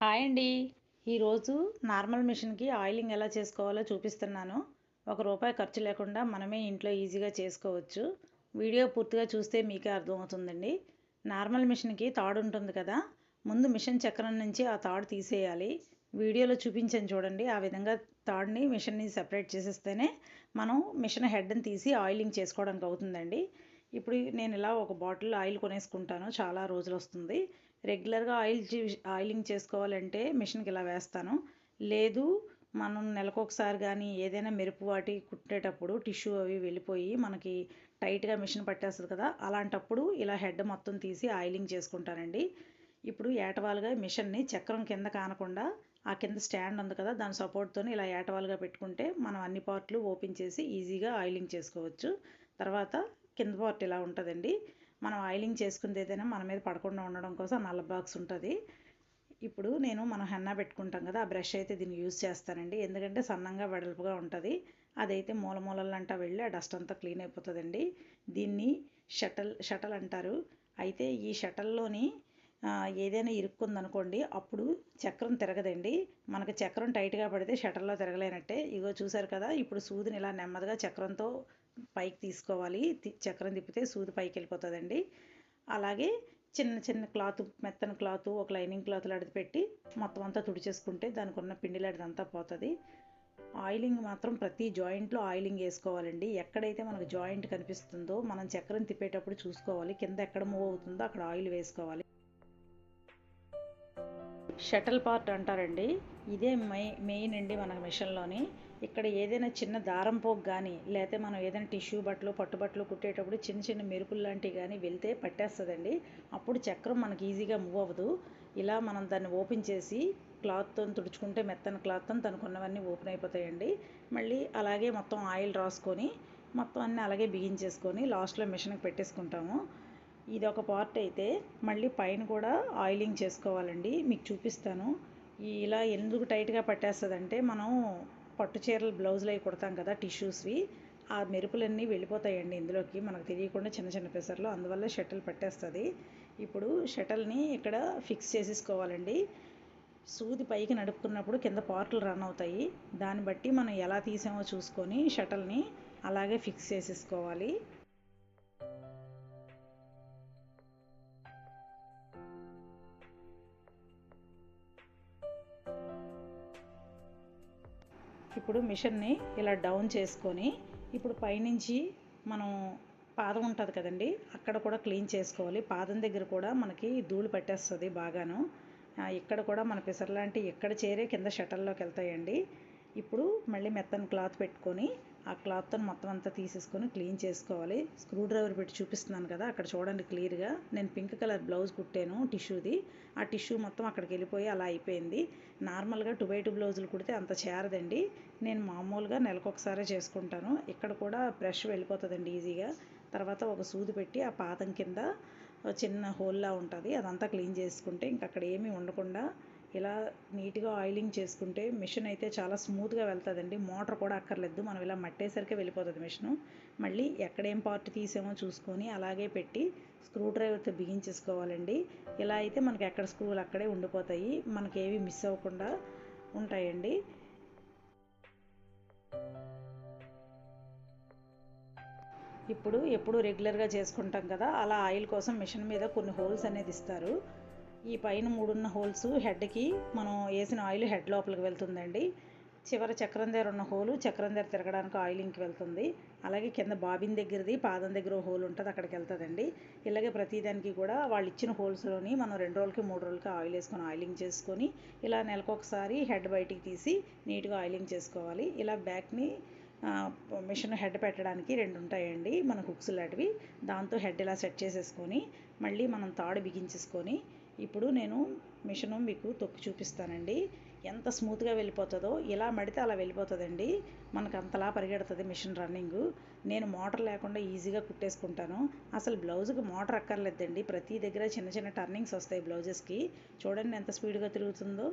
Hi అండి. ఈరోజు normal మిషన్కి ఆయిలింగ్ ఎలా చేసుకోవాలో చూపిస్తున్నాను. ఒక రూపాయి ఖర్చు లేకుండా మనమే ఇంట్లో ఈజీగా చేసుకోవచ్చు. వీడియో పూర్తిగా చూస్తే మీకే అర్థమవుతుందండి. నార్మల్ మిషన్కి తాడు ఉంటుంది కదా ముందు మిషన్ చక్రం నుంచి ఆ తాడు తీసేయాలి. వీడియోలో చూపించాను చూడండి ఆ విధంగా తాడుని మిషన్ని సెపరేట్ చేసేస్తేనే మనం మిషన్ హెడ్ని తీసి ఆయిలింగ్ చేసుకోవడానికి అవుతుందండి. ఇప్పుడు నేను ఇలా ఒక బాటిల్ ఆయిల్ కొనేసుకుంటాను చాలా రోజులు వస్తుంది రెగ్యులర్గా ఆయిల్ ఆయిలింగ్ చేసుకోవాలంటే మిషన్కి ఇలా వేస్తాను. లేదు మనం నెలకు ఒకసారి కానీ ఏదైనా మెరుపు వాటి కుట్టేటప్పుడు టిష్యూ అవి వెళ్ళిపోయి మనకి టైట్గా మిషన్ పట్టేస్తుంది కదా అలాంటప్పుడు ఇలా హెడ్ మొత్తం తీసి ఆయిలింగ్ చేసుకుంటానండి. ఇప్పుడు ఏటవాలుగా మిషన్ని చక్రం కింద కానకుండా ఆ కింద స్టాండ్ ఉంది కదా దాని సపోర్ట్తో ఇలా ఏటవాలుగా పెట్టుకుంటే మనం అన్ని పార్ట్లు ఓపెన్ చేసి ఈజీగా ఆయిలింగ్ చేసుకోవచ్చు. తర్వాత కింద పార్ట్ ఇలా ఉంటుందండి. మనం ఆయిలింగ్ చేసుకుంది ఏదైనా మన మీద పడకుండా ఉండడం కోసం నల్ల బాక్స్ ఉంటుంది. ఇప్పుడు నేను మనం హెన్నా పెట్టుకుంటాం కదా ఆ బ్రష్ అయితే దీన్ని యూజ్ చేస్తానండి. ఎందుకంటే సన్నంగా వెడల్పుగా ఉంటుంది. అదైతే మూల మూలలంటా వెళ్ళి ఆ డస్ట్ అంతా క్లీన్ అయిపోతుందండి. దీన్ని షటల్ షటల్ అంటారు. అయితే ఈ షటల్లోని ఏదైనా ఇరుక్కుందనుకోండి అప్పుడు చక్రం తిరగదండి. మనకు చక్రం టైట్గా పడితే షటల్లో తిరగలేనట్టే. ఇగో చూసారు కదా ఇప్పుడు సూదిని ఇలా నెమ్మదిగా చక్రంతో పైకి తీసుకోవాలి. చక్రం తిప్పితే సూది పైకి వెళ్ళిపోతుందండి అలాగే చిన్న చిన్న క్లాత్ మెత్తన క్లాత్ ఒక లైనింగ్ క్లాత్ లాంటిది పెట్టి మొత్తం అంతా తుడిచేసుకుంటే దానికి ఉన్న పిండి లాంటిదంతా పోతుంది. ఆయిలింగ్ మాత్రం ప్రతి జాయింట్లో ఆయిలింగ్ వేసుకోవాలండి. ఎక్కడైతే మనకు జాయింట్ కనిపిస్తుందో మనం చక్రం తిప్పేటప్పుడు చూసుకోవాలి. కింద ఎక్కడ మూవ్ అవుతుందో అక్కడ ఆయిల్ వేసుకోవాలి. షటల్ పార్ట్ అంటారండి. ఇదే మై మెయిన్ అండి మన మిషన్లోని. ఇక్కడ ఏదైనా చిన్న దారం పోగు కానీ లేకపోతే మనం ఏదైనా టిష్యూ బట్టలు పట్టుబట్టలు కుట్టేటప్పుడు చిన్న చిన్న మెరుపులు లాంటివి కానీ వెళ్తే పట్టేస్తుందండి. అప్పుడు చక్రం మనకి ఈజీగా మూవ్ అవ్వదు. ఇలా మనం దాన్ని ఓపెన్ చేసి క్లాత్తో తుడుచుకుంటే మెత్తన క్లాత్తో తనకున్నవన్నీ ఓపెన్ అయిపోతాయండి. మళ్ళీ అలాగే మొత్తం ఆయిల్ రాసుకొని మొత్తం అన్నీ అలాగే బిగించేసుకొని లాస్ట్లో మిషన్కి పెట్టేసుకుంటాము. ఇది ఒక పార్ట్ అయితే మళ్ళీ పైన కూడా ఆయిలింగ్ చేసుకోవాలండి. మీకు చూపిస్తాను. ఇలా ఎందుకు టైట్గా పట్టేస్తుందంటే మనం పట్టు చీరలు బ్లౌజులు అవి కుడతాం కదా టిష్యూస్వి ఆ మెరుపులన్నీ వెళ్ళిపోతాయండి ఇందులోకి. మనకు తెలియకుండా చిన్న చిన్న పెసర్లు అందువల్ల షటిల్ పట్టేస్తుంది. ఇప్పుడు షటిల్ని ఇక్కడ ఫిక్స్ చేసేసుకోవాలండి. సూది పైకి నడుపుకున్నప్పుడు కింద పార్ట్లు రన్ అవుతాయి. దాన్ని బట్టి మనం ఎలా తీసామో చూసుకొని షటల్ని అలాగే ఫిక్స్ చేసేసుకోవాలి. ఇప్పుడు మిషన్ని ఇలా డౌన్ చేసుకొని ఇప్పుడు పైనుంచి మనం పాదం ఉంటుంది కదండి అక్కడ కూడా క్లీన్ చేసుకోవాలి. పాదం దగ్గర కూడా మనకి ధూళి పట్టేస్తుంది బాగాను. ఇక్కడ కూడా మన పిసర్లాంటి ఎక్కడ చేరే కింద షటల్లోకి వెళ్తాయండి. ఇప్పుడు మళ్ళీ మెత్తని క్లాత్ పెట్టుకొని ఆ క్లాత్తో మొత్తం అంతా తీసేసుకొని క్లీన్ చేసుకోవాలి. స్క్రూ డ్రైవర్ పెట్టి చూపిస్తున్నాను కదా అక్కడ చూడండి క్లియర్గా నేను పింక్ కలర్ బ్లౌజ్ కుట్టాను టిష్యూది. ఆ టిష్యూ మొత్తం అక్కడికి వెళ్ళిపోయి అలా అయిపోయింది. నార్మల్గా టూ బై టూ బ్లౌజులు కుడితే అంత చేరదండి. నేను మామూలుగా నెలకొకసారే చేసుకుంటాను. ఇక్కడ కూడా బ్రష్ వెళ్ళిపోతుందండి ఈజీగా తర్వాత ఒక సూది పెట్టి ఆ పాదం కింద చిన్న హోల్లా ఉంటుంది. అదంతా క్లీన్ చేసుకుంటే ఇంక అక్కడ ఏమీ ఉండకుండా ఇలా నీట్గా ఆయిలింగ్ చేసుకుంటే మిషన్ అయితే చాలా స్మూత్గా వెళ్తుందండి. మోటార్ కూడా అక్కర్లేదు. మనం ఇలా మట్టేసరికి వెళ్ళిపోతుంది మిషను. మళ్ళీ ఎక్కడేం పార్ట్ తీసామో చూసుకొని అలాగే పెట్టి స్క్రూ డ్రైవర్తో బిగించేసుకోవాలండి. ఇలా అయితే మనకి ఎక్కడ స్క్రూలు అక్కడే ఉండిపోతాయి. మనకి ఏవి మిస్ అవ్వకుండా ఉంటాయండి. ఇప్పుడు ఎప్పుడు రెగ్యులర్గా చేసుకుంటాం కదా అలా ఆయిల్ కోసం మిషన్ మీద కొన్ని హోల్స్ అనేది ఇస్తారు. ఈ పైన మూడున్న హోల్స్ హెడ్కి మనం వేసిన ఆయిల్ హెడ్ లోపలికి వెళ్తుందండి. చివరి చక్రం దగ్గర ఉన్న హోలు చక్రం దగ్గర తిరగడానికి ఆయిలింగ్కి వెళ్తుంది. అలాగే కింద బాబిన్ దగ్గరది పాదం దగ్గర హోల్ ఉంటుంది అక్కడికి వెళ్తుందండి. ఇలాగే ప్రతిదానికి కూడా వాళ్ళు ఇచ్చిన హోల్స్లోని మనం రెండు రోజులకి మూడు రోజులకి ఆయిల్ వేసుకొని ఆయిలింగ్ చేసుకొని ఇలా నెలకొకసారి హెడ్ బయటికి తీసి నీట్గా ఆయిలింగ్ చేసుకోవాలి. ఇలా బ్యాక్ని మిషన్ హెడ్ పెట్టడానికి రెండు ఉంటాయండి మన హుక్స్ లాంటివి. దాంతో హెడ్ ఇలా సెట్ చేసేసుకొని మళ్ళీ మనం తాడు బిగించేసుకొని ఇప్పుడు నేను మిషను మీకు తొక్కి చూపిస్తానండి. ఎంత స్మూత్గా వెళ్ళిపోతుందో ఇలా మడితే అలా వెళ్ళిపోతుందండి. మనకు అంతలా పరిగెడుతుంది మిషన్ రన్నింగ్. నేను మోటార్ లేకుండా ఈజీగా కుట్టేసుకుంటాను. అసలు బ్లౌజ్కి మోటార్ అక్కర్లేదండి. ప్రతి దగ్గర చిన్న చిన్న టర్నింగ్స్ వస్తాయి బ్లౌజెస్కి. చూడండి ఎంత స్పీడ్గా తిరుగుతుందో.